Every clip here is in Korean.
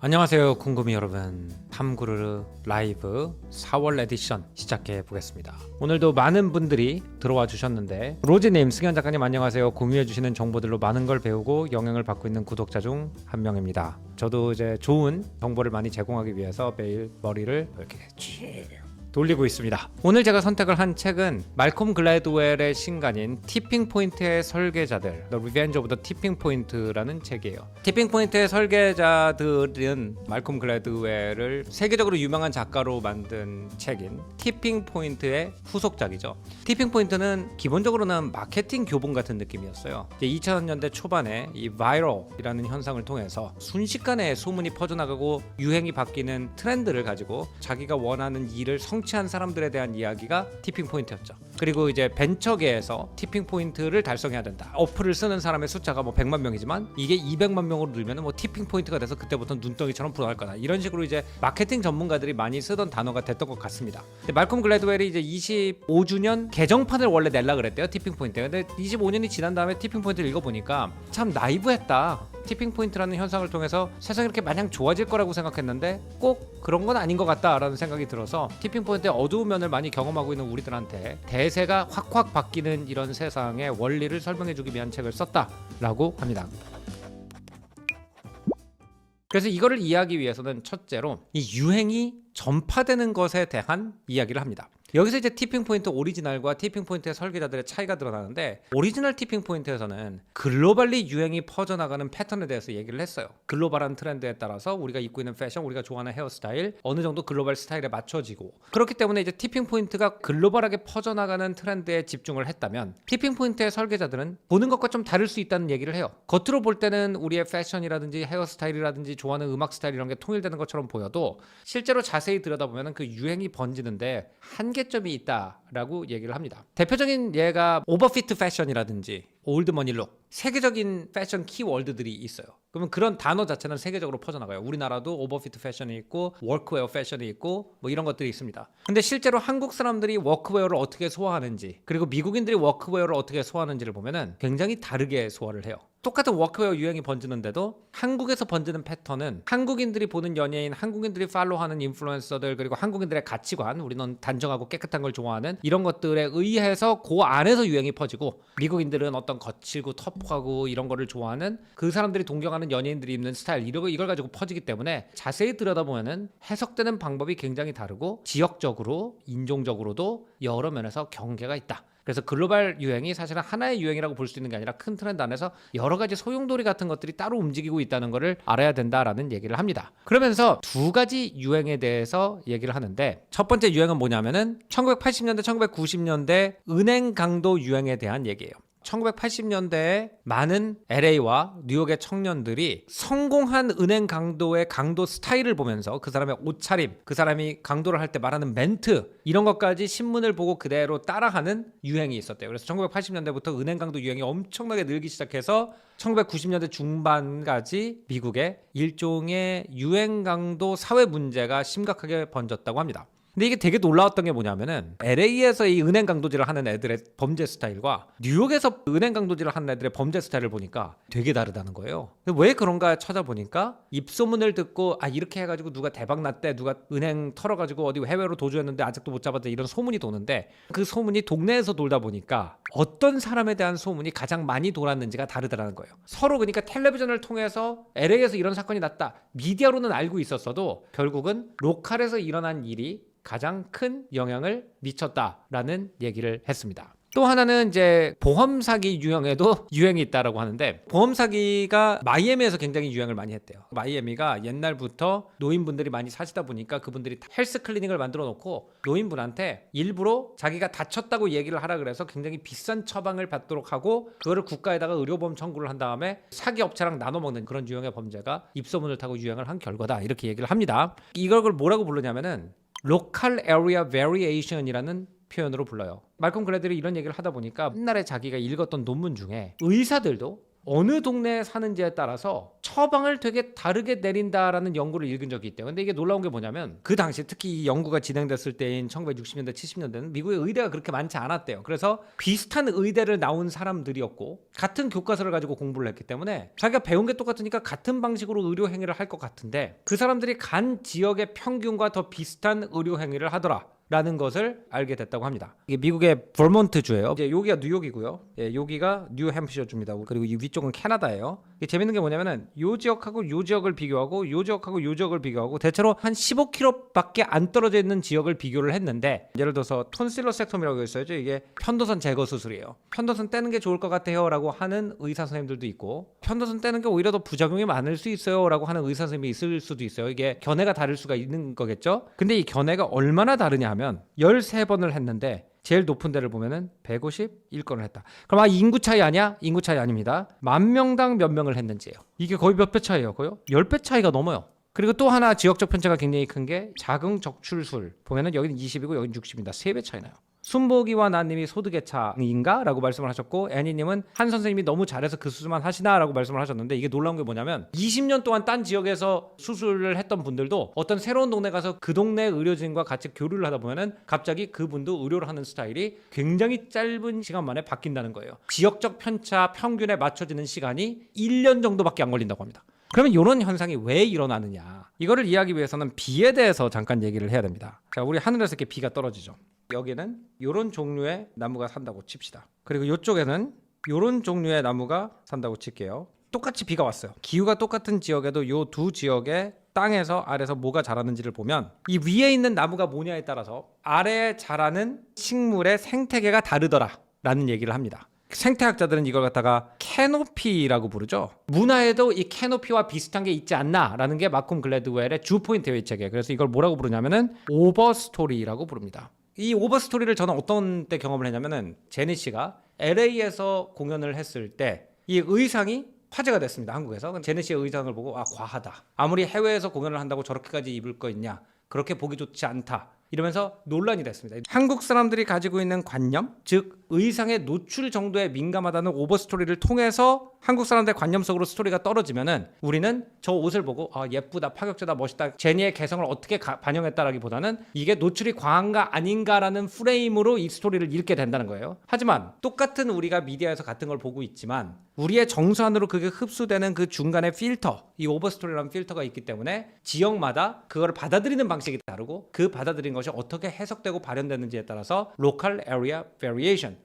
안녕하세요 궁금이 여러분. 탐구르르 라이브 4월 에디션 시작해 보겠습니다. 오늘도 많은 분들이 들어와 주셨는데 로즈님 승현 작가님 안녕하세요. 공유해 주시는 정보들로 많은 걸 배우고 영향을 받고 있는 구독자 중 한 명입니다. 저도 이제 좋은 정보를 많이 제공하기 위해서 매일 머리를 이렇게 쭉 돌리고 있습니다. 오늘 제가 선택을 한 책은 말콤 글래드웰의 신간인 티핑 포인트의 설계자들, The Revenge of the Tipping Point라는 책이에요. 티핑 포인트의 설계자들은 말콤 글래드웰을 세계적으로 유명한 작가로 만든 책인 티핑 포인트의 후속작이죠. 티핑 포인트는 기본적으로는 마케팅 교본 같은 느낌이었어요. 이제 2000년대 초반에 이 바이럴이라는 현상을 통해서 순식간에 소문이 퍼져나가고 유행이 바뀌는 트렌드를 가지고 자기가 원하는 일을 성 취한 사람들에 대한 이야기가 티핑 포인트였죠. 그리고 이제 벤처계에서 티핑 포인트를 달성해야 된다. 어플을 쓰는 사람의 숫자가 뭐 100만 명이지만 이게 200만 명으로 늘면 뭐 티핑 포인트가 돼서 그때부터 눈덩이처럼 불어날 거다. 이런 식으로 이제 마케팅 전문가들이 많이 쓰던 단어가 됐던 것 같습니다. 말콤 글래드웰이 이제 25주년 개정판을 원래 낼라 그랬대요. 티핑 포인트. 근데 25년이 지난 다음에 티핑 포인트를 읽어 보니까 참 나이브했다. 티핑 포인트라는 현상을 통해서 세상이 이렇게 마냥 좋아질 거라고 생각했는데 꼭 그런 건 아닌 것 같다라는 생각이 들어서 티핑 포인트의 어두운 면을 많이 경험하고 있는 우리들한테 대세가 확확 바뀌는 이런 세상의 원리를 설명해주기 위한 책을 썼다라고 합니다. 그래서 이거를 이해하기 위해서는 첫째로 이 유행이 전파되는 것에 대한 이야기를 합니다. 여기서 이제 티핑 포인트 오리지널과 티핑 포인트의 설계자들의 차이가 드러나는데 오리지널 티핑 포인트에서는 글로벌리 유행이 퍼져나가는 패턴에 대해서 얘기를 했어요. 글로벌한 트렌드에 따라서 우리가 입고 있는 패션, 우리가 좋아하는 헤어스타일 어느 정도 글로벌 스타일에 맞춰지고 그렇기 때문에 이제 티핑 포인트가 글로벌하게 퍼져나가는 트렌드에 집중을 했다면 티핑 포인트의 설계자들은 보는 것과 좀 다를 수 있다는 얘기를 해요. 겉으로 볼 때는 우리의 패션이라든지 헤어스타일이라든지 좋아하는 음악 스타일 이런 게 통일되는 것처럼 보여도 실제로 자세히 들여다보면 그 유행이 번지는데 한계 점이 있다라고 얘기를 합니다. 대표적인 예가 오버피트 패션이라든지 올드머니 룩 세계적인 패션 키워드들이 있어요. 그러면 그런 단어 자체는 세계적으로 퍼져나가요. 우리나라도 오버피트 패션이 있고 워크웨어 패션이 있고 뭐 이런 것들이 있습니다. 근데 실제로 한국 사람들이 워크웨어를 어떻게 소화하는지 그리고 미국인들이 워크웨어를 어떻게 소화하는지를 보면은 굉장히 다르게 소화를 해요. 똑같은 워크웨어 유행이 번지는데도 한국에서 번지는 패턴은 한국인들이 보는 연예인, 한국인들이 팔로우하는 인플루언서들 그리고 한국인들의 가치관, 우리는 단정하고 깨끗한 걸 좋아하는 이런 것들에 의해서 그 안에서 유행이 퍼지고 미국인들은 어떤 거칠고 터프하고 이런 거를 좋아하는 그 사람들이 동경하는 연예인들이 입는 스타일 이런 이걸 가지고 퍼지기 때문에 자세히 들여다보면은 해석되는 방법이 굉장히 다르고 지역적으로 인종적으로도 여러 면에서 경계가 있다. 그래서 글로벌 유행이 사실은 하나의 유행이라고 볼 수 있는 게 아니라 큰 트렌드 안에서 여러 가지 소용돌이 같은 것들이 따로 움직이고 있다는 것을 알아야 된다라는 얘기를 합니다. 그러면서 두 가지 유행에 대해서 얘기를 하는데 첫 번째 유행은 뭐냐면은 1980년대, 1990년대 은행 강도 유행에 대한 얘기예요. 1980년대에 많은 LA와 뉴욕의 청년들이 성공한 은행 강도의 강도 스타일을 보면서 그 사람의 옷차림, 그 사람이 강도를 할 때 말하는 멘트 이런 것까지 신문을 보고 그대로 따라하는 유행이 있었대요. 그래서 1980년대부터 은행 강도 유행이 엄청나게 늘기 시작해서 1990년대 중반까지 미국의 일종의 유행 강도 사회 문제가 심각하게 번졌다고 합니다. 근데 이게 되게 놀라웠던 게 뭐냐면은 LA에서 이 은행 강도질을 하는 애들의 범죄 스타일과 뉴욕에서 은행 강도질을 하는 애들의 범죄 스타일을 보니까 되게 다르다는 거예요. 왜 그런가 찾아보니까 입소문을 듣고 아 이렇게 해가지고 누가 대박 났대, 누가 은행 털어가지고 어디 해외로 도주했는데 아직도 못 잡았대 이런 소문이 도는데 그 소문이 동네에서 돌다 보니까 어떤 사람에 대한 소문이 가장 많이 돌았는지가 다르다는 거예요. 서로 그러니까 텔레비전을 통해서 LA에서 이런 사건이 났다, 미디어로는 알고 있었어도 결국은 로컬에서 일어난 일이 가장 큰 영향을 미쳤다라는 얘기를 했습니다. 또 하나는 이제 보험 사기 유형에도 유행이 있다라고 하는데 보험 사기가 마이애미에서 굉장히 유행을 많이 했대요. 마이애미가 옛날부터 노인분들이 많이 사시다 보니까 그분들이 헬스 클리닉을 만들어 놓고 노인분한테 일부러 자기가 다쳤다고 얘기를 하라 그래서 굉장히 비싼 처방을 받도록 하고 그거를 국가에다가 의료보험 청구를 한 다음에 사기 업체랑 나눠 먹는 그런 유형의 범죄가 입소문을 타고 유행을 한 결과다 이렇게 얘기를 합니다. 이걸 뭐라고 부르냐면은 로컬 에리아 베리에이션이라는 표현으로 불러요. 말콤 글래들이 이런 얘기를 하다 보니까 옛날에 자기가 읽었던 논문 중에 의사들도 어느 동네에 사는지에 따라서 처방을 되게 다르게 내린다라는 연구를 읽은 적이 있대요. 근데 이게 놀라운 게 뭐냐면 그 당시 특히 이 연구가 진행됐을 때인 1960년대, 70년대는 미국의 의대가 그렇게 많지 않았대요. 그래서 비슷한 의대를 나온 사람들이었고 같은 교과서를 가지고 공부를 했기 때문에 자기가 배운 게 똑같으니까 같은 방식으로 의료 행위를 할 것 같은데 그 사람들이 간 지역의 평균과 더 비슷한 의료 행위를 하더라. 라는 것을 알게 됐다고 합니다. 이게 미국의 벌몬트 주예요. 이제 여기가 뉴욕이고요. 예, 여기가 뉴햄프셔 주입니다. 그리고 이 위쪽은 캐나다예요. 재밌는 게 뭐냐면은 요 지역하고 요 지역을 비교하고 요 지역하고 요 지역을 비교하고 대체로 한 15km밖에 안 떨어져 있는 지역을 비교를 했는데 예를 들어서 톤실로섹톰이라고 있어요. 이게 편도선 제거 수술이에요. 편도선 떼는 게 좋을 것 같아요라고 하는 의사 선생님들도 있고 편도선 떼는 게 오히려 더 부작용이 많을 수 있어요라고 하는 의사 선생님이 있을 수도 있어요. 이게 견해가 다를 수가 있는 거겠죠. 근데 이 견해가 얼마나 다르냐 하면 13번을 했는데 제일 높은 데를 보면은 151건을 했다. 그럼 아 인구 차이 아니야? 인구 차이 아닙니다. 만 명당 몇 명을 했는지예요. 이게 거의 몇 배 차이예요? 거의 10배 차이가 넘어요. 그리고 또 하나 지역적 편차가 굉장히 큰 게 자궁 적출술 보면은 여기는 20이고 여기는 60입니다. 3배 차이 나요. 순복이와 나님이 소득의 차인가? 라고 말씀을 하셨고 애니님은 한 선생님이 너무 잘해서 그 수술만 하시나? 라고 말씀을 하셨는데 이게 놀라운 게 뭐냐면 20년 동안 딴 지역에서 수술을 했던 분들도 어떤 새로운 동네 가서 그 동네 의료진과 같이 교류를 하다 보면은 갑자기 그분도 의료를 하는 스타일이 굉장히 짧은 시간 만에 바뀐다는 거예요. 지역적 편차 평균에 맞춰지는 시간이 1년 정도밖에 안 걸린다고 합니다. 그러면 이런 현상이 왜 일어나느냐? 이거를 이해하기 위해서는 비에 대해서 잠깐 얘기를 해야 됩니다. 자, 우리 하늘에서 이렇게 비가 떨어지죠. 여기는 이런 종류의 나무가 산다고 칩시다. 그리고 이쪽에는 이런 종류의 나무가 산다고 칠게요. 똑같이 비가 왔어요. 기후가 똑같은 지역에도 이 두 지역의 땅에서 아래서 뭐가 자라는지를 보면 이 위에 있는 나무가 뭐냐에 따라서 아래에 자라는 식물의 생태계가 다르더라라는 얘기를 합니다. 생태학자들은 이걸 갖다가 캐노피라고 부르죠. 문화에도 이 캐노피와 비슷한 게 있지 않나라는 게 마콤 글래드웰의 주 포인트예요, 이 책에. 그래서 이걸 뭐라고 부르냐면은 오버스토리라고 부릅니다. 이 오버스토리를 저는 어떤 때 경험을 했냐면은 제니 씨가 LA에서 공연을 했을 때 이 의상이 화제가 됐습니다. 한국에서. 제니 씨의 의상을 보고 아, 과하다. 아무리 해외에서 공연을 한다고 저렇게까지 입을 거 있냐? 그렇게 보기 좋지 않다. 이러면서 논란이 됐습니다. 한국 사람들이 가지고 있는 관념, 즉 의상의 노출 정도에 민감하다는 오버스토리를 통해서 한국 사람들의 관념 속으로 스토리가 떨어지면은 우리는 저 옷을 보고 아 예쁘다, 파격적이다, 멋있다, 제니의 개성을 어떻게 가- 반영했다라기보다는 이게 노출이 과한가 아닌가라는 프레임으로 이 스토리를 읽게 된다는 거예요. 하지만 똑같은 우리가 미디어에서 같은 걸 보고 있지만 우리의 정서 안으로 그게 흡수되는 그 중간에 필터, 이 오버스토리라는 필터가 있기 때문에 지역마다 그걸 받아들이는 방식이 다르고 그 받아들인 것이 어떻게 해석되고 발현되는지에 따라서 local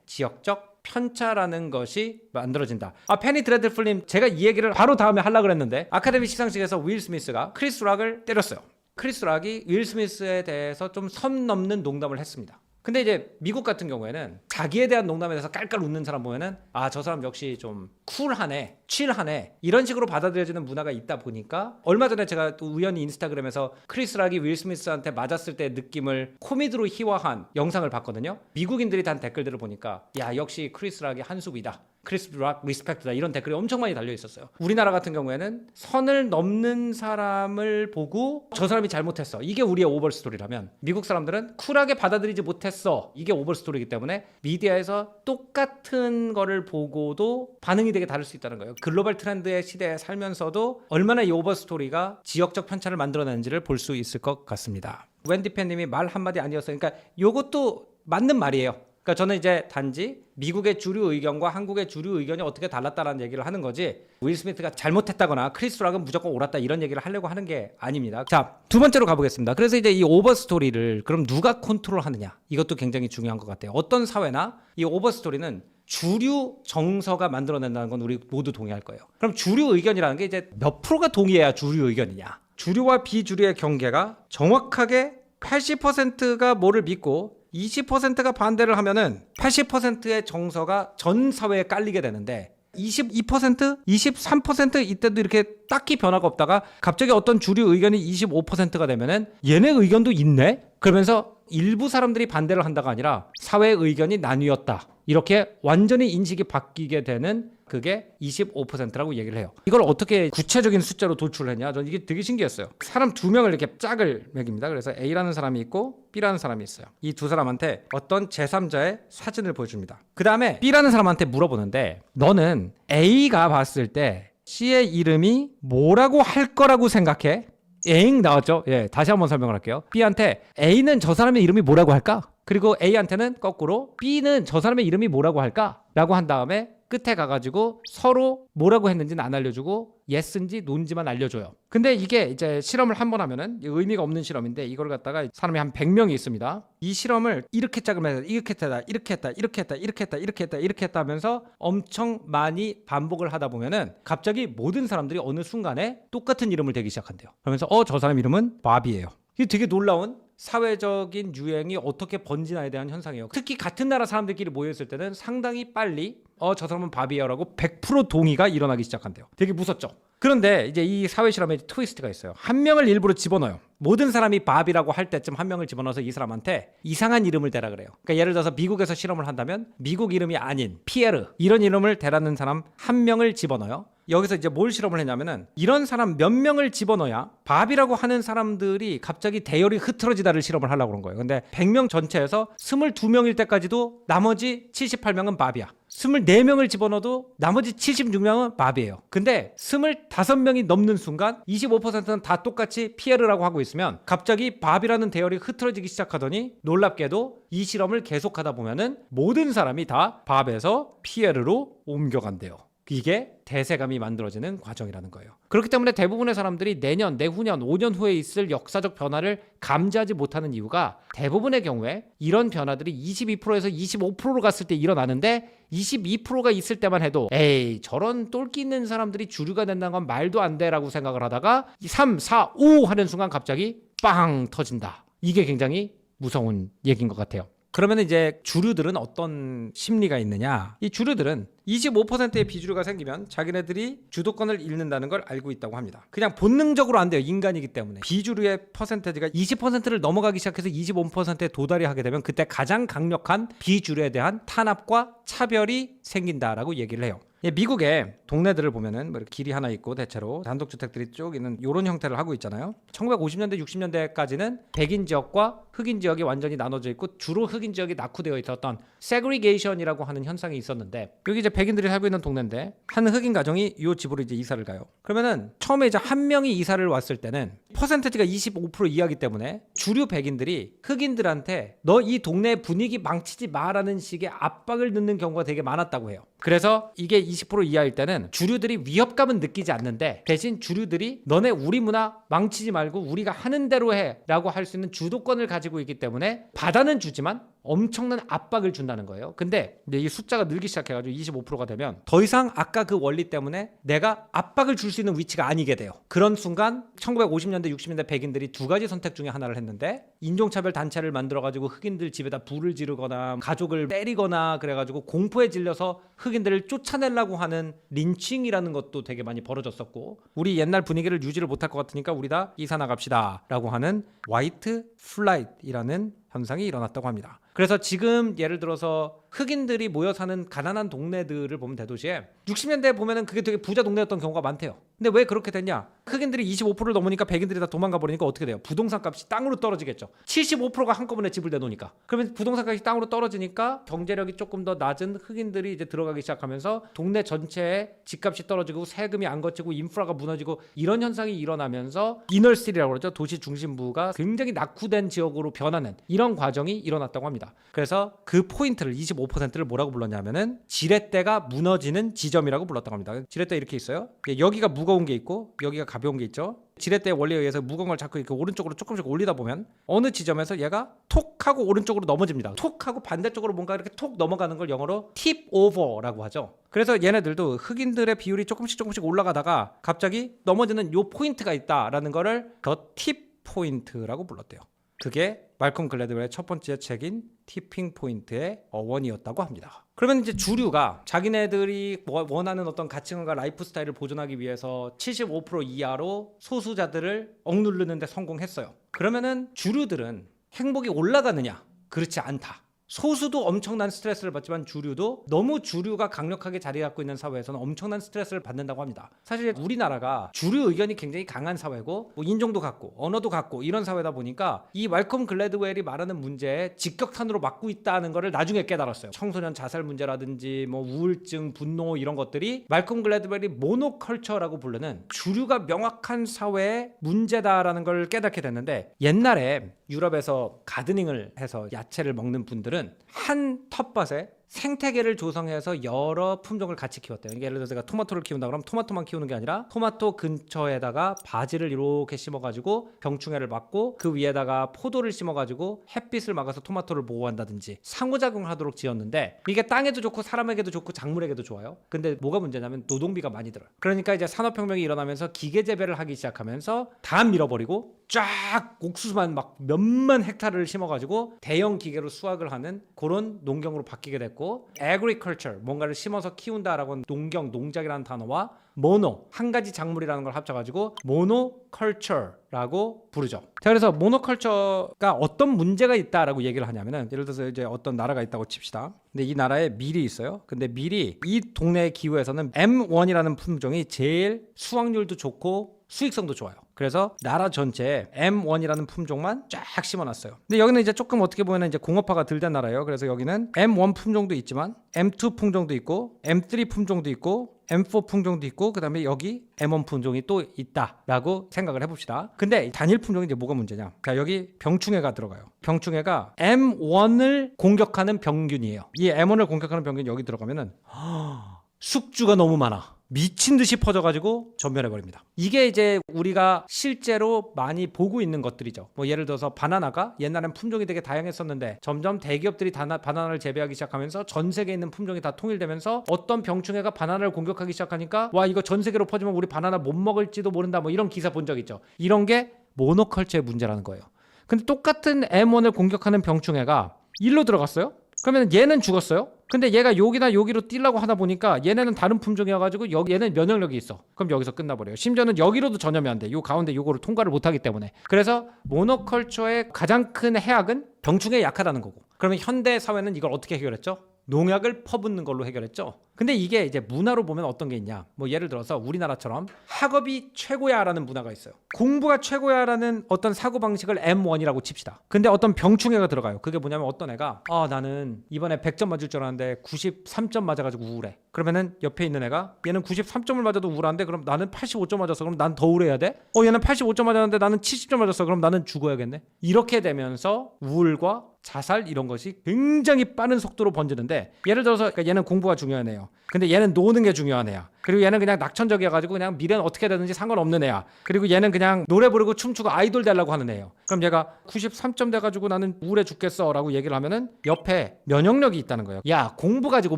지역적 편차라는 것이 만들어진다. 아 페니 드레드풀님 제가 이 얘기를 바로 다음에 하려고 했는데 아카데미 시상식에서 윌 스미스가 크리스 락을 때렸어요. 크리스 락이 윌 스미스에 대해서 좀 선 넘는 농담을 했습니다. 근데 이제 미국 같은 경우에는 자기에 대한 농담에 대해서 깔깔 웃는 사람 보면은 아 저 사람 역시 좀 쿨하네, 칠하네 이런 식으로 받아들여지는 문화가 있다 보니까 얼마 전에 제가 또 우연히 인스타그램에서 크리스 락이 윌 스미스한테 맞았을 때 느낌을 코미디로 희화한 영상을 봤거든요. 미국인들이 단 댓글들을 보니까 야 역시 크리스 락이 한수이다. 크리스 락 리스펙트다 이런 댓글이 엄청 많이 달려 있었어요. 우리나라 같은 경우에는 선을 넘는 사람을 보고 저 사람이 잘못했어. 이게 우리의 오버 스토리라면 미국 사람들은 쿨하게 받아들이지 못했어. 이게 오버 스토리이기 때문에 미디어에서 똑같은 거를 보고도 반응이 되게 다를 수 있다는 거예요. 글로벌 트렌드의 시대에 살면서도 얼마나 이 오버 스토리가 지역적 편차를 만들어내는지를 볼 수 있을 것 같습니다. 웬디 팬님이 말 한마디 아니었어요. 그러니까 요것도 맞는 말이에요. 그러니까 저는 이제 단지 미국의 주류 의견과 한국의 주류 의견이 어떻게 달랐다라는 얘기를 하는 거지 윌 스미스가 잘못했다거나 크리스 락은 무조건 옳았다 이런 얘기를 하려고 하는 게 아닙니다. 자, 두 번째로 가보겠습니다. 그래서 이제 이 오버 스토리를 그럼 누가 컨트롤하느냐 이것도 굉장히 중요한 것 같아요. 어떤 사회나 이 오버 스토리는 주류 정서가 만들어낸다는 건 우리 모두 동의할 거예요. 그럼 주류 의견이라는 게 이제 몇 프로가 동의해야 주류 의견이냐? 주류와 비주류의 경계가 정확하게 80%가 뭐를 믿고 20%가 반대를 하면은 80%의 정서가 전 사회에 깔리게 되는데 22%, 23% 이때도 이렇게 딱히 변화가 없다가 갑자기 어떤 주류 의견이 25%가 되면은 얘네 의견도 있네? 그러면서 일부 사람들이 반대를 한다가 아니라 사회 의견이 나뉘었다. 이렇게 완전히 인식이 바뀌게 되는 그게 25%라고 얘기를 해요. 이걸 어떻게 구체적인 숫자로 도출했냐? 전 이게 되게 신기했어요. 사람 두 명을 이렇게 짝을 매깁니다. 그래서 A라는 사람이 있고 B라는 사람이 있어요. 이 두 사람한테 어떤 제3자의 사진을 보여줍니다. 그 다음에 B라는 사람한테 물어보는데 너는 A가 봤을 때 C의 이름이 뭐라고 할 거라고 생각해? 에잉 나왔죠? 예, 다시 한번 설명을 할게요. B한테 A는 저 사람의 이름이 뭐라고 할까? 그리고 A한테는 거꾸로 B는 저 사람의 이름이 뭐라고 할까? 라고 한 다음에 끝에 가가지고 서로 뭐라고 했는지는 안 알려주고 예스인지 논지만 알려줘요. 근데 이게 이제 실험을 한 번 하면은 의미가 없는 실험인데 이걸 갖다가 사람이 한 100명이 있습니다. 이 실험을 이렇게 해서 이렇게 했다, 이렇게 했다, 이렇게 했다, 이렇게 했다, 이렇게 했다, 이렇게 했다 하면서 엄청 많이 반복을 하다 보면은 갑자기 모든 사람들이 어느 순간에 똑같은 이름을 대기 시작한대요. 그러면서 어, 저 사람 이름은 바비예요. 이게 되게 놀라운 사회적인 유행이 어떻게 번지나에 대한 현상이에요. 특히 같은 나라 사람들끼리 모여있을 때는 상당히 빨리 어 저 사람은 바비예요라고 100% 동의가 일어나기 시작한대요. 되게 무섭죠. 그런데 이제 이 사회 실험에 트위스트가 있어요. 한 명을 일부러 집어넣어요. 모든 사람이 바비라고 할 때쯤 한 명을 집어넣어서 이 사람한테 이상한 이름을 대라 그래요. 그러니까 예를 들어서 미국에서 실험을 한다면 미국 이름이 아닌 피에르 이런 이름을 대라는 사람 한 명을 집어넣어요. 여기서 이제 뭘 실험을 했냐면은 이런 사람 몇 명을 집어넣어야 밥이라고 하는 사람들이 갑자기 대열이 흐트러지다를 실험을 하려고 그런 거예요. 근데 100명 전체에서 22명일 때까지도 나머지 78명은 밥이야. 24명을 집어넣어도 나머지 76명은 밥이에요. 근데 25명이 넘는 순간 25%는 다 똑같이 피에르라고 하고 있으면 갑자기 밥이라는 대열이 흐트러지기 시작하더니 놀랍게도 이 실험을 계속하다 보면은 모든 사람이 다 밥에서 피에르로 옮겨간대요. 이게 대세감이 만들어지는 과정이라는 거예요. 그렇기 때문에 대부분의 사람들이 내년, 내후년, 5년 후에 있을 역사적 변화를 감지하지 못하는 이유가 대부분의 경우에 이런 변화들이 22%에서 25%로 갔을 때 일어나는데 22%가 있을 때만 해도 에이 저런 똘끼 있는 사람들이 주류가 된다는 건 말도 안 돼라고 생각을 하다가 3, 4, 5 하는 순간 갑자기 빵 터진다. 이게 굉장히 무서운 얘기인 것 같아요. 그러면 이제 주류들은 어떤 심리가 있느냐? 이 주류들은 25%의 비주류가 생기면 자기네들이 주도권을 잃는다는 걸 알고 있다고 합니다. 그냥 본능적으로 안 돼요. 인간이기 때문에. 비주류의 퍼센테이지가 20%를 넘어가기 시작해서 25%에 도달이 하게 되면 그때 가장 강력한 비주류에 대한 탄압과 차별이 생긴다라고 얘기를 해요. 예, 미국의 동네들을 보면은 뭐 길이 하나 있고 대체로 단독주택들이 쭉 있는 이런 형태를 하고 있잖아요. 1950년대, 60년대까지는 백인 지역과 흑인 지역이 완전히 나눠져 있고 주로 흑인 지역이 낙후되어 있었던 세그리게이션이라고 하는 현상이 있었는데 여기 이제 백인들이 살고 있는 동네인데 한 흑인 가정이 이 집으로 이제 이사를 가요. 그러면은 처음에 이제 한 명이 이사를 왔을 때는 퍼센테지가 25% 이하기 때문에 주류 백인들이 흑인들한테 너 이 동네 분위기 망치지 마라는 식의 압박을 넣는 경우가 되게 많았다고 해요. 그래서 이게 20% 이하일 때는 주류들이 위협감은 느끼지 않는데 대신 주류들이 너네 우리 문화 망치지 말고 우리가 하는 대로 해라고 할 수 있는 주도권을 가지 고 있기 때문에 받아는 주지만 엄청난 압박을 준다는 거예요. 근데 이 숫자가 늘기 시작해가지고 25%가 되면 더 이상 아까 그 원리 때문에 내가 압박을 줄 수 있는 위치가 아니게 돼요. 그런 순간 1950년대, 60년대 백인들이 두 가지 선택 중에 하나를 했는데 인종차별 단체를 만들어가지고 흑인들 집에다 불을 지르거나 가족을 때리거나 그래가지고 공포에 질려서 흑인들을 쫓아내려고 하는 린칭이라는 것도 되게 많이 벌어졌었고 우리 옛날 분위기를 유지를 못할 것 같으니까 우리 다 이사 나갑시다라고 하는 화이트 플라이트이라는 현상이 일어났다고 합니다. 그래서 지금 예를 들어서 흑인들이 모여 사는 가난한 동네들을 보면 대도시에 60년대에 보면은 그게 되게 부자 동네였던 경우가 많대요. 근데 왜 그렇게 됐냐? 흑인들이 25%를 넘으니까 백인들이 다 도망가 버리니까 어떻게 돼요? 부동산 값이 땅으로 떨어지겠죠. 75%가 한꺼번에 집을 내놓으니까. 그러면 부동산 값이 땅으로 떨어지니까 경제력이 조금 더 낮은 흑인들이 이제 들어가기 시작하면서 동네 전체에 집값이 떨어지고 세금이 안 거치고 인프라가 무너지고 이런 현상이 일어나면서 이널시티라고 그러죠. 도시 중심부가 굉장히 낙후된 지역으로 변하는 이런 과정이 일어났다고 합니다. 그래서 그 포인트를 25%를 뭐라고 불렀냐면은 지렛대가 무너지는 지점이라고 불렀다고 합니다. 지렛대 이렇게 있어요. 여기가 무거운 게 있고 여기가 가벼운 게 있죠. 지렛대의 원리에 의해서 무거운 걸 자꾸 이렇게 오른쪽으로 조금씩 올리다 보면 어느 지점에서 얘가 톡 하고 오른쪽으로 넘어집니다. 톡 하고 반대쪽으로 뭔가 이렇게 톡 넘어가는 걸 영어로 팁 오버라고 하죠. 그래서 얘네들도 흑인들의 비율이 조금씩 조금씩 올라가다가 갑자기 넘어지는 요 포인트가 있다라는 거를 더 팁 포인트라고 불렀대요. 그게 말콤 글래드웰의 첫 번째 책인 티핑 포인트의 어원이었다고 합니다. 그러면 이제 주류가 자기네들이 뭐- 원하는 어떤 가치관과 라이프 스타일을 보존하기 위해서 75% 이하로 소수자들을 억누르는데 성공했어요. 그러면은 주류들은 행복이 올라가느냐? 그렇지 않다. 소수도 엄청난 스트레스를 받지만 주류도 너무 주류가 강력하게 자리 잡고 있는 사회에서는 엄청난 스트레스를 받는다고 합니다. 사실 우리나라가 주류 의견이 굉장히 강한 사회고 뭐 인종도 같고 언어도 같고 이런 사회다 보니까 이 말콤 글래드웰이 말하는 문제에 직격탄으로 맞고 있다는 거를 나중에 깨달았어요. 청소년 자살 문제라든지 뭐 우울증, 분노 이런 것들이 말콤 글래드웰이 모노컬처라고 부르는 주류가 명확한 사회의 문제다라는 걸 깨닫게 됐는데 옛날에 유럽에서 가드닝을 해서 야채를 먹는 분들은 한 텃밭에 생태계를 조성해서 여러 품종을 같이 키웠대요. 예를 들어서 제가 토마토를 키운다 그러면 토마토만 키우는 게 아니라 토마토 근처에다가 바지를 이렇게 심어가지고 병충해를 막고 그 위에다가 포도를 심어가지고 햇빛을 막아서 토마토를 보호한다든지 상호작용을 하도록 지었는데 이게 땅에도 좋고 사람에게도 좋고 작물에게도 좋아요. 근데 뭐가 문제냐면 노동비가 많이 들어요. 그러니까 이제 산업혁명이 일어나면서 기계 재배를 하기 시작하면서 다 밀어버리고 쫙 옥수수만 막 몇만 헥타르를 심어가지고 대형 기계로 수확을 하는 그런 농경으로 바뀌게 됐고 agriculture 뭔가를 심어서 키운다라고 하는 농경 농작이라는 단어와 모노 한 가지 작물이라는 걸 합쳐가지고 모노컬처라고 부르죠. 자 그래서 모노컬처가 어떤 문제가 있다라고 얘기를 하냐면은 예를 들어서 이제 어떤 나라가 있다고 칩시다. 근데 이 나라에 밀이 있어요. 근데 밀이 이 동네의 기후에서는 M1이라는 품종이 제일 수확률도 좋고 수익성도 좋아요. 그래서 나라 전체에 M1이라는 품종만 쫙 심어놨어요. 근데 여기는 이제 조금 어떻게 보면 이제 공업화가 덜 된 나라예요. 그래서 여기는 M1 품종도 있지만 M2 품종도 있고 M3 품종도 있고 M4 품종도 있고 그다음에 여기 M1 품종이 또 있다라고 생각을 해봅시다. 근데 단일 품종이 이제 뭐가 문제냐? 자 여기 병충해가 들어가요. 병충해가 M1을 공격하는 병균이에요. 이 M1을 공격하는 병균이 여기 들어가면은 숙주가 너무 많아. 미친 듯이 퍼져가지고 전멸해 버립니다. 이게 이제 우리가 실제로 많이 보고 있는 것들이죠. 뭐 예를 들어서 바나나가 옛날엔 품종이 되게 다양했었는데 점점 대기업들이 다나, 바나나를 재배하기 시작하면서 전 세계에 있는 품종이 다 통일되면서 어떤 병충해가 바나나를 공격하기 시작하니까 와 이거 전 세계로 퍼지면 우리 바나나 못 먹을지도 모른다 뭐 이런 기사 본 적 있죠. 이런 게 모노컬처의 문제라는 거예요. 근데 똑같은 M1을 공격하는 병충해가 일로 들어갔어요? 그러면 얘는 죽었어요? 근데 얘가 여기나 여기로 뛰려고 하다 보니까 얘네는 다른 품종이어가지고 여기 얘는 면역력이 있어. 그럼 여기서 끝나버려요. 심지어는 여기로도 전염이 안 돼. 요 가운데 요거를 통과를 못하기 때문에. 그래서 모노컬처의 가장 큰 해악은 병충해에 약하다는 거고. 그러면 현대 사회는 이걸 어떻게 해결했죠? 농약을 퍼붓는 걸로 해결했죠. 근데 이게 이제 문화로 보면 어떤 게 있냐? 뭐 예를 들어서 우리나라처럼 학업이 최고야라는 문화가 있어요. 공부가 최고야라는 어떤 사고 방식을 M1이라고 칩시다. 근데 어떤 병충해가 들어가요. 그게 뭐냐면 어떤 애가 아 나는 이번에 100점 맞을 줄 알았는데 93점 맞아가지고 우울해. 그러면은 옆에 있는 애가 얘는 93점을 맞아도 우울한데 그럼 나는 85점 맞았어. 그럼 난 더 우울해야 돼? 어 얘는 85점 맞았는데 나는 70점 맞았어. 그럼 나는 죽어야겠네. 이렇게 되면서 우울과 자살 이런 것이 굉장히 빠른 속도로 번지는데 예를 들어서 그러니까 얘는 공부가 중요한 애요. 근데 얘는 노는 게 애야. 그리고 얘는 그냥 낙천적이어 가지고 그냥 미래는 어떻게 되든지 상관없는 애야. 그리고 얘는 그냥 노래 부르고 춤추고 아이돌 되려고 하는 애예요. 그럼 얘가 93점 돼 가지고 나는 우울해 죽겠어라고 얘기를 하면은 옆에 면역력이 있다는 거예요. 야, 공부 가지고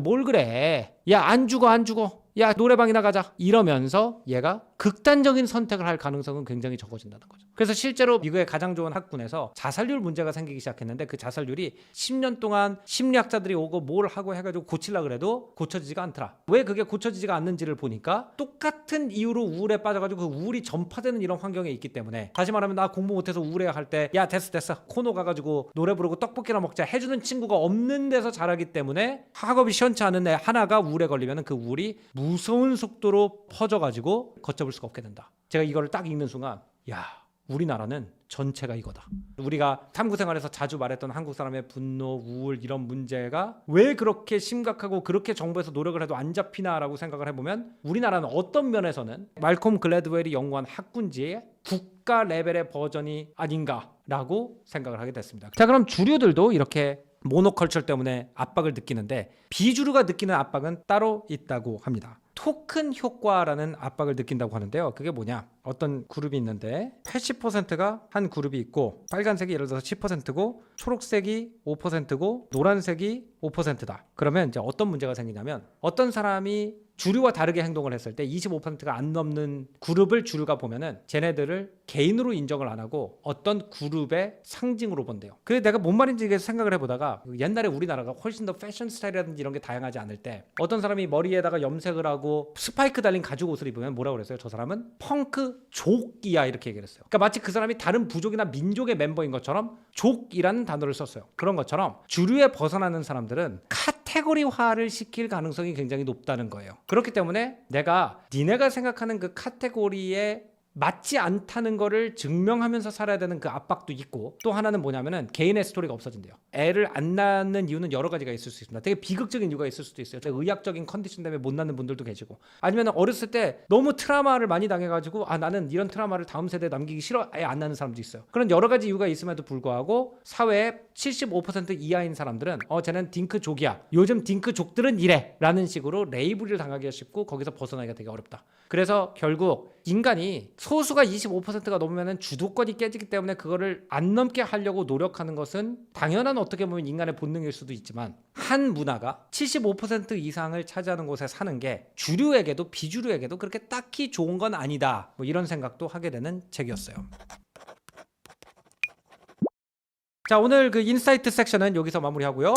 뭘 그래? 야, 안 죽어 안 죽어. 야 노래방이나 가자 이러면서 얘가 극단적인 선택을 할 가능성은 굉장히 적어진다는 거죠. 그래서 실제로 미국의 가장 좋은 학군에서 자살률 문제가 생기기 시작했는데 그 자살률이 10년 동안 심리학자들이 오고 뭘 하고 해가지고 고치려 그래도 고쳐지지가 않더라. 왜 그게 고쳐지지가 않는지를 보니까 똑같은 이유로 우울에 빠져가지고 그 우울이 전파되는 이런 환경에 있기 때문에 다시 말하면 나 공부 못해서 우울해 할 때 야 됐어 됐어 코노 가가지고 노래 부르고 떡볶이나 먹자 해주는 친구가 없는 데서 자라기 때문에 학업이 시원치 않은 애 하나가 우울에 걸리면 그 우울이 무서운 속도로 퍼져가지고 걷잡을 수가 없게 된다. 제가 이거를 딱 읽는 순간, 야, 우리나라는 전체가 이거다. 우리가 탐구 생활에서 자주 말했던 한국 사람의 분노, 우울 이런 문제가 왜 그렇게 심각하고 그렇게 정부에서 노력을 해도 안 잡히나라고 생각을 해보면 우리나라는 어떤 면에서는 말콤 글래드웰이 연구한 학군지의 국가 레벨의 버전이 아닌가라고 생각을 하게 됐습니다. 자, 그럼 주류들도 이렇게 모노컬처 때문에 압박을 느끼는데 비주류가 느끼는 압박은 따로 있다고 합니다. 토큰 효과라는 압박을 느낀다고 하는데요. 그게 뭐냐? 어떤 그룹이 있는데 80%가 한 그룹이 있고 빨간색이 예를 들어서 10%고 초록색이 5%고 노란색이 5%다. 그러면 이제 어떤 문제가 생기냐면 어떤 사람이 주류와 다르게 행동을 했을 때 25%가 안 넘는 그룹을 주류가 보면은 쟤네들을 개인으로 인정을 안 하고 어떤 그룹의 상징으로 본대요. 그래 내가 뭔 말인지 생각을 해보다가 옛날에 우리나라가 훨씬 더 패션 스타일이라든지 이런 게 다양하지 않을 때 어떤 사람이 머리에다가 염색을 하고 스파이크 달린 가죽 옷을 입으면 뭐라고 그랬어요? 저 사람은 펑크 족이야 이렇게 얘기를 했어요. 그러니까 마치 그 사람이 다른 부족이나 민족의 멤버인 것처럼 족이라는 단어를 썼어요. 그런 것처럼 주류에 벗어나는 사람들은 카테고리화를 시킬 가능성이 굉장히 높다는 거예요. 그렇기 때문에 내가 니네가 생각하는 그 카테고리에 맞지 않다는 거를 증명하면서 살아야 되는 그 압박도 있고 또 하나는 뭐냐면은 개인의 스토리가 없어진대요. 애를 안 낳는 이유는 여러 가지가 있을 수 있습니다. 되게 비극적인 이유가 있을 수도 있어요. 의학적인 컨디션 때문에 못 낳는 분들도 계시고 아니면 어렸을 때 너무 트라우마를 많이 당해가지고 아 나는 이런 트라우마를 다음 세대에 남기기 싫어 아예 안 낳는 사람도 있어요. 그런 여러 가지 이유가 있음에도 불구하고 사회의 75% 이하인 사람들은 어 쟤는 딩크족이야. 요즘 딩크족들은 이래라는 식으로 레이블을 당하기가 쉽고 거기서 벗어나기가 되게 어렵다. 그래서 결국 인간이 소수가 25%가 넘으면 주도권이 깨지기 때문에 그거를 안 넘게 하려고 노력하는 것은 당연한 어떻게 보면 인간의 본능일 수도 있지만 한 문화가 75% 이상을 차지하는 곳에 사는 게 주류에게도 비주류에게도 그렇게 딱히 좋은 건 아니다. 뭐 이런 생각도 하게 되는 책이었어요. 자 오늘 그 인사이트 섹션은 여기서 마무리하고요.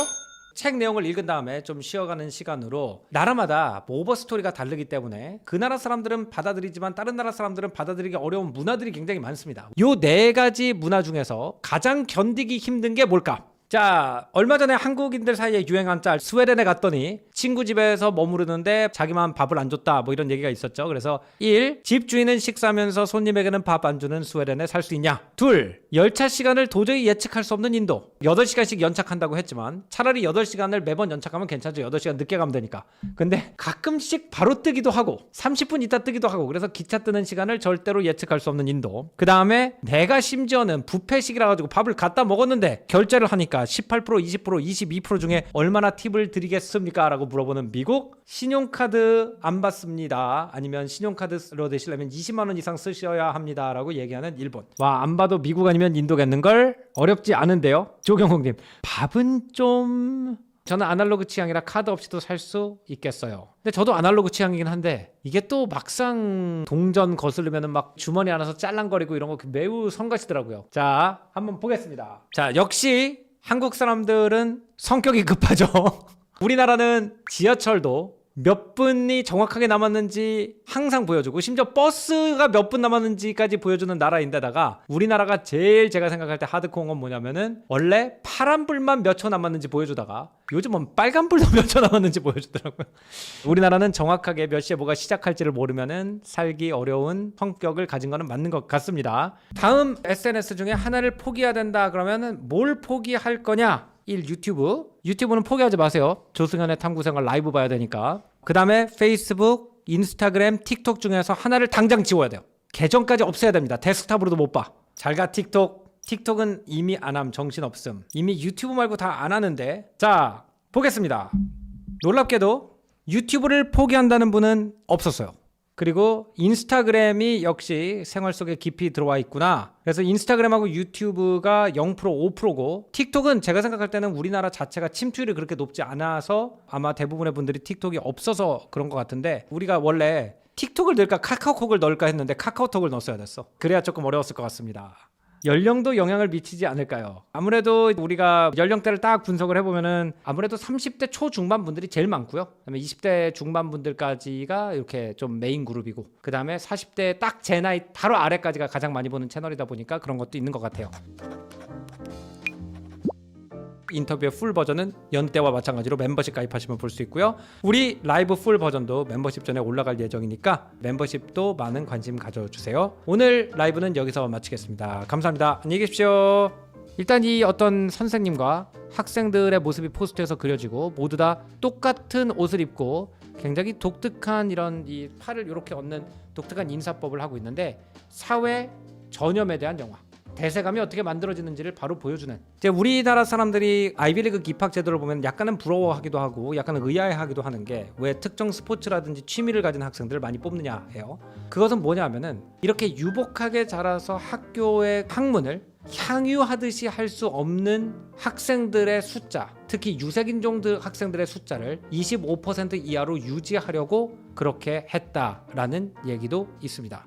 책 내용을 읽은 다음에 좀 쉬어가는 시간으로 나라마다 뭐 오버 스토리가 다르기 때문에 그 나라 사람들은 받아들이지만 다른 나라 사람들은 받아들이기 어려운 문화들이 굉장히 많습니다. 요 네 가지 문화 중에서 가장 견디기 힘든 게 뭘까? 자, 얼마 전에 한국인들 사이에 유행한 짤 스웨덴에 갔더니 친구 집에서 머무르는데 자기만 밥을 안 줬다 뭐 이런 얘기가 있었죠. 그래서 1. 집 주인은 식사하면서 손님에게는 밥 안 주는 스웨덴에 살 수 있냐? 둘. 열차 시간을 도저히 예측할 수 없는 인도. 8시간씩 연착한다고 했지만 차라리 8시간을 매번 연착하면 괜찮죠. 8시간 늦게 가면 되니까. 근데 가끔씩 바로 뜨기도 하고 30분 있다 뜨기도 하고 그래서 기차 뜨는 시간을 절대로 예측할 수 없는 인도. 그 다음에 내가 심지어는 부패식이라 가지고 밥을 갖다 먹었는데 결제를 하니까 18% 20% 22% 중에 얼마나 팁을 드리겠습니까? 라고 물어보는 미국 신용카드 안 받습니다. 아니면 신용카드로 되시려면 20만 원 이상 쓰셔야 합니다. 라고 얘기하는 일본. 와 안 봐도 미국 아니면 인도겠는걸? 어렵지 않은데요. 조경홍님 밥은 좀... 저는 아날로그 취향이라 카드 없이도 살 수 있겠어요. 근데 저도 아날로그 취향이긴 한데 이게 또 막상 동전 거스르면은 막 주머니 안에서 짤랑거리고 이런 거 매우 성가시더라고요. 자, 한번 보겠습니다. 자, 역시 한국 사람들은 성격이 급하죠. 우리나라는 지하철도 몇 분이 정확하게 남았는지 항상 보여주고 심지어 버스가 몇 분 남았는지까지 보여주는 나라인데다가 우리나라가 제일 제가 생각할 때 하드코어인 건 뭐냐면은 원래 파란불만 몇 초 남았는지 보여주다가 요즘은 빨간불도 몇 초 남았는지 보여주더라고요. 우리나라는 정확하게 몇 시에 뭐가 시작할지를 모르면은 살기 어려운 성격을 가진 거는 맞는 것 같습니다. 다음 SNS 중에 하나를 포기해야 된다 그러면은 뭘 포기할 거냐? 1. 유튜브. 유튜브는 포기하지 마세요. 조승현의 탐구생활 라이브 봐야 되니까. 그 다음에 페이스북, 인스타그램, 틱톡 중에서 하나를 당장 지워야 돼요. 계정까지 없애야 됩니다. 데스크탑으로도 못 봐. 잘가 틱톡. 틱톡은 이미 안함 정신 없음. 이미 유튜브 말고 다 안 하는데. 자, 보겠습니다. 놀랍게도 유튜브를 포기한다는 분은 없었어요. 그리고 인스타그램이 역시 생활 속에 깊이 들어와 있구나. 그래서 인스타그램하고 유튜브가 0% 5%고 틱톡은 제가 생각할 때는 우리나라 자체가 침투율이 그렇게 높지 않아서 아마 대부분의 분들이 틱톡이 없어서 그런 것 같은데 우리가 원래 틱톡을 넣을까 카카오톡을 넣을까 했는데 카카오톡을 넣었어야 됐어. 그래야 조금 어려웠을 것 같습니다. 연령도 영향을 미치지 않을까요? 아무래도 우리가 연령대를 딱 분석을 해보면은 아무래도 30대 초중반 분들이 제일 많고요. 그다음에 20대 중반 분들까지가 이렇게 좀 메인 그룹이고 그 다음에 40대 딱 제 나이 바로 아래까지가 가장 많이 보는 채널이다 보니까 그런 것도 있는 것 같아요. 인터뷰의 풀 버전은 연때와 마찬가지로 멤버십 가입하시면 볼 수 있고요. 우리 라이브 풀 버전도 멤버십 전에 올라갈 예정이니까 멤버십도 많은 관심 가져주세요. 오늘 라이브는 여기서 마치겠습니다. 감사합니다. 안녕히 계십시오. 일단 이 어떤 선생님과 학생들의 모습이 포스트에서 그려지고 모두 다 똑같은 옷을 입고 굉장히 독특한 이런 이 팔을 이렇게 얻는 독특한 인사법을 하고 있는데 사회 전염에 대한 영화. 대세감이 어떻게 만들어지는지를 바로 보여주는. 이제 우리나라 사람들이 아이비리그 입학 제도를 보면 약간은 부러워하기도 하고 약간은 의아해하기도 하는 게 왜 특정 스포츠라든지 취미를 가진 학생들을 많이 뽑느냐 해요. 그것은 뭐냐면은 이렇게 유복하게 자라서 학교의 학문을 향유하듯이 할 수 없는 학생들의 숫자, 특히 유색인종들 학생들의 숫자를 25% 이하로 유지하려고 그렇게 했다라는 얘기도 있습니다.